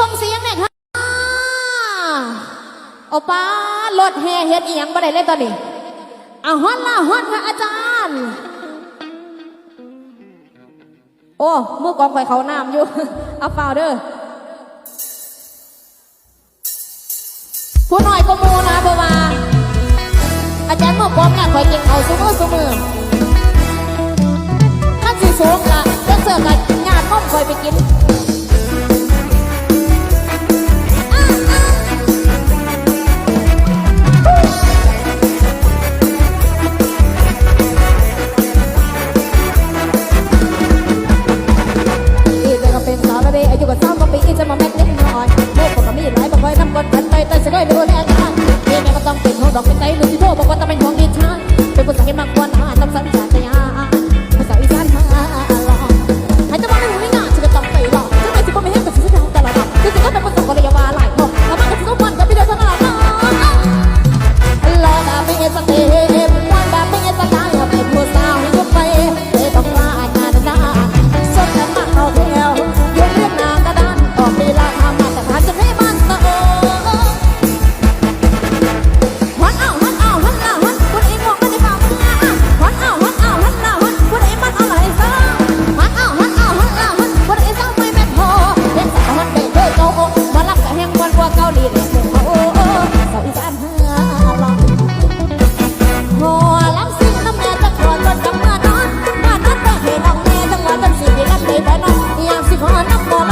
ส่งเสียงหน่อยค่ะโอป้ารถแห่เฮ็ดอียงบ่ได้เลยตอนนี้อาฮอนละฮอนค่ะอาจารย์ โอ้เมื่อกองไฟเขาน้ำอยู่เอาเปล่าเด้อผู้หน่อยก็มูนะเพราะว่าอาจารย์เมือป้อเนี่ะคอยเกิบเอาซุมือซุมือขั้นสูงละเจ้าเสือกันงานก็อมคอยไปกิน ยน้ำก่อนกันใจใต่จะได้ดูแลกันเมียแม่ก็ต้องเป็นหัวดอกเป็นใจหรือที่โทรบอกว่าต้องเป็นห่งดีฉันเป็นคนสั่งให้มากกว่าหน้าต้องสัญญา อย่างสิขอนับบ่